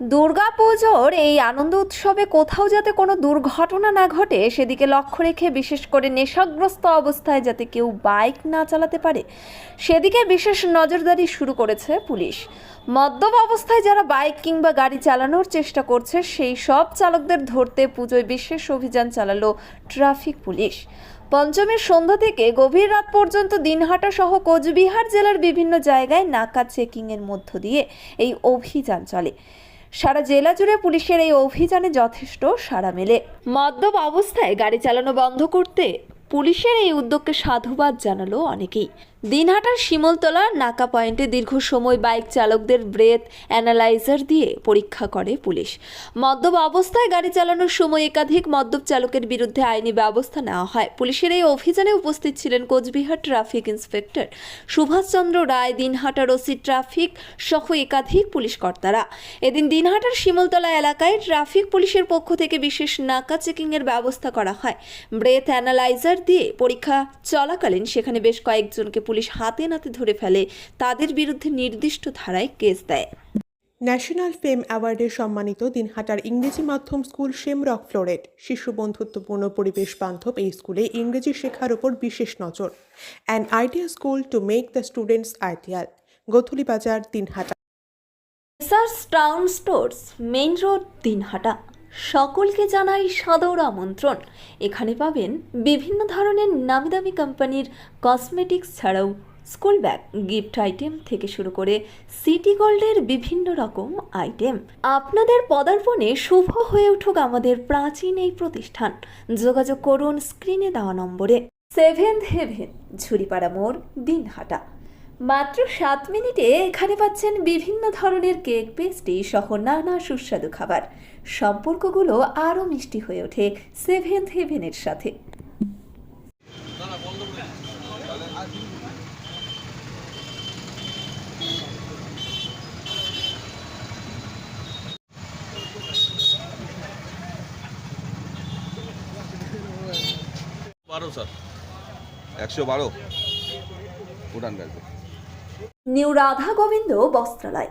দুর্গাপুজোর এই আনন্দ উৎসবে কোথাও যাতে কোনো দুর্ঘটনা না ঘটে, সেদিকে লক্ষ্য রেখে বিশেষ করে নেশাগ্রস্ত অবস্থায় যাতে কেউ বাইক না চালাতে পারে, সেদিকে বিশেষ নজরদারি শুরু করেছে পুলিশ। মদ্যপ অবস্থায় যারা বাইক কিংবা গাড়ি চালানোর চেষ্টা করছে, সেই সব চালকদের ধরতে পুজোয় বিশেষ অভিযান চালালো ট্রাফিক পুলিশ। পঞ্চমীর সন্ধ্যা থেকে গভীর রাত পর্যন্ত দিনহাটা সহ কোচবিহার জেলার বিভিন্ন জায়গায় নাকা চেকিংয়ের মধ্য দিয়ে এই অভিযান চলে। সারা জেলা জুড়ে পুলিশের এই অভিযানে যথেষ্ট সাড়া মেলে। মদ্যপ অবস্থায় গাড়ি চালানো বন্ধ করতে পুলিশের এই উদ্যোগকে সাধুবাদ জানালো অনেকেই। দিনহাটার শিমলতলা নাকা পয়েন্টে দীর্ঘ সময় বাইক চালকদের ব্রেথ অ্যানালাইজার দিয়ে পরীক্ষা করে পুলিশ। মদ্যপ অবস্থায় গাড়ি চালানোর সময় একাধিক মদ্যপ চালকের বিরুদ্ধে আইনি ব্যবস্থা নেওয়া হয়। পুলিশের এই অভিযানে উপস্থিত ছিলেন কোচবিহার ট্রাফিক ইন্সপেক্টর সুভাষচন্দ্র রায়, দিনহাটার ওসি ট্রাফিক সহ একাধিক পুলিশ কর্তারা। এদিন দিনহাটার শিমলতলা এলাকায় ট্রাফিক পুলিশের পক্ষ থেকে বিশেষ নাকা চেকিংয়ের ব্যবস্থা করা হয়। ব্রেথ অ্যানালাইজার দিয়ে পরীক্ষা চলাকালীন সেখানে বেশ কয়েকজনকে পুলিশ হাতে নাতে ধরে ফেলে তাদের বিরুদ্ধে নির্দিষ্ট ধারায় কেস দেয়। ন্যাশনাল ফেম অ্যাওয়ার্ডে সম্মানিত দিনহাটার ইংরেজি মাধ্যম স্কুল শেমরক ফ্লোরেট শিশু বন্ধুত্বপূর্ণ পরিবেশ বান্ধব এই স্কুলে ইংরেজি শেখার ওপর বিশেষ নজর। An idea school to make the students ideal Godhuli Bazar Dinhata. Town stores main road Dinhata. সকলকে জানাই সাদর আমন্ত্রণ। এখানে পাবেন বিভিন্ন ধরনের নামি দামি কোম্পানির কসমেটিক্স ছাড়াও স্কুল ব্যাগ, গিফট আইটেম থেকে শুরু করে সিটি গোল্ডের বিভিন্ন রকম আইটেম। আপনাদের পদার্পণে শুভ হয়ে উঠুক আমাদের প্রাচীন এই প্রতিষ্ঠান। যোগাযোগ করুন স্ক্রিনে দেওয়া নম্বরে। সেভেন্থ হেভেন, ঝুড়িপাড়া মোড়, দিনহাটা। মাত্র সাত মিনিটে এখানে পাচ্ছেন বিভিন্ন ধরনের কেক পেস্ট্রি সহ নানা সুস্বাদু খাবার। সম্পর্কগুলো আরও মিষ্টি হয়ে ওঠে সেভেন্থ হেভেনের সাথে। বারো স্যার। একশো বারো? নিউ রাধা গোবিন্দ বস্ত্রালয়।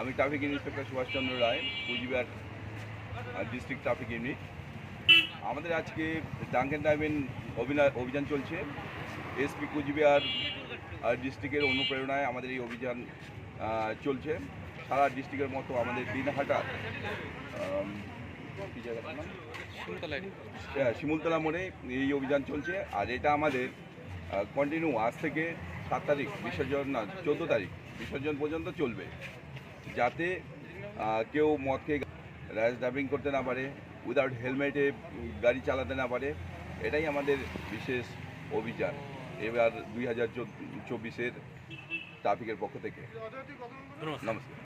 আমি traffic inspector Subhash Chandra Ray Cooch Behar district traffic unit আমাদের আজকে ডাঙ্কেন ডাইভেন অভিযান চলছে। এসপি কুচবিহার ডিস্ট্রিক্টের অনুপ্রেরণায় আমাদের এই অভিযান চলছে। সারা ডিস্ট্রিক্টের মতো আমাদের দিনহাটা? হ্যাঁ, শিমুলতলা মোড়ে এই অভিযান চলছে। আর এটা আমাদের কন্টিনিউ আজ থেকে সাত তারিখ বিসর্জন না চোদ্দ তারিখ বিসর্জন পর্যন্ত চলবে। যাতে কেউ মদ খেয়ে র্যাশ ড্রাইভিং করতে না পারে উইদাউট হেলমেটে গাড়ি চালাতে না পারে এটাই আমাদের বিশেষ অভিযান। এবার দুই হাজার চব্বিশের ট্রাফিকের পক্ষ থেকে। নমস্কার।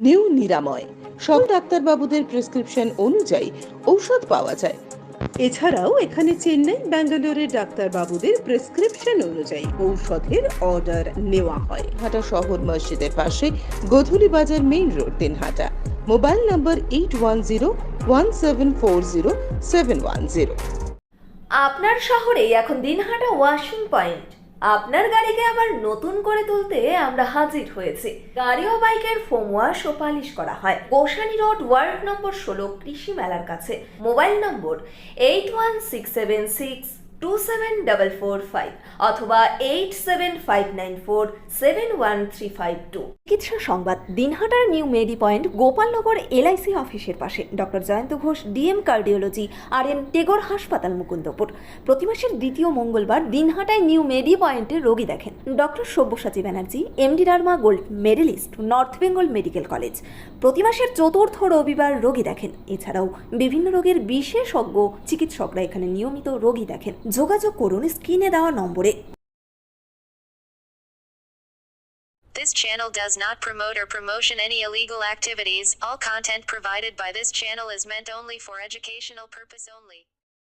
New Niramoy. সব ডাক্তারবাবুদের প্রেসক্রিপশন অনুযায়ী ঔষধ পাওয়া যায়। এছাড়াও এখানে চেন্নাই, ব্যাঙ্গালোরের ডাক্তারবাবুদের প্রেসক্রিপশন অনুযায়ী ঔষধের অর্ডার নেওয়া হয়। হাটা শহর মসজিদের পাশে Godhuli Bazar main road Dinhata mobile number eight one zero one seven four zero seven one zero. আপনার শহরেই এখন দিনহাটা ওয়াশিং পয়েন্ট। আপনার গাড়িকে আবার নতুন করে তুলতে আমরা হাজির হয়েছি। গাড়ি ও বাইকের ফোম ওয়াশ ও পালিশ করা হয়। গোসানি রোড, ওয়ার্ড নম্বর ষোলো, কৃষি মেলার কাছে। Mobile number eight one six seven six two seven double four five অথবা eight seven five nine four seven one three five two চিকিৎসা সংবাদ, দিনহাটার new medi point, Gopalnagar LIC অফিসের পাশে। Doctor Jayanta Ghosh, DM cardiology R N Tagore হাসপাতাল মুকুন্দপুর। প্রতি মাসের দ্বিতীয় মঙ্গলবার দিনহাটায় নিউ মেডি পয়েন্টে রোগী দেখেন। Doctor Sabyasachi Banerjee, MD derma gold medalist, north Bengal medical college. প্রতি মাসের চতুর্থ রবিবার রোগী দেখেন। এছাড়াও বিভিন্ন রোগের বিশেষজ্ঞ, চিকিৎসকরা এখানে নিয়মিত রোগী দেখেন। যোগাযোগ করুন স্ক্রিনে দেওয়া নম্বরে This channel does not promote or promotion any illegal activities. All content provided by this channel is meant only for educational purpose only.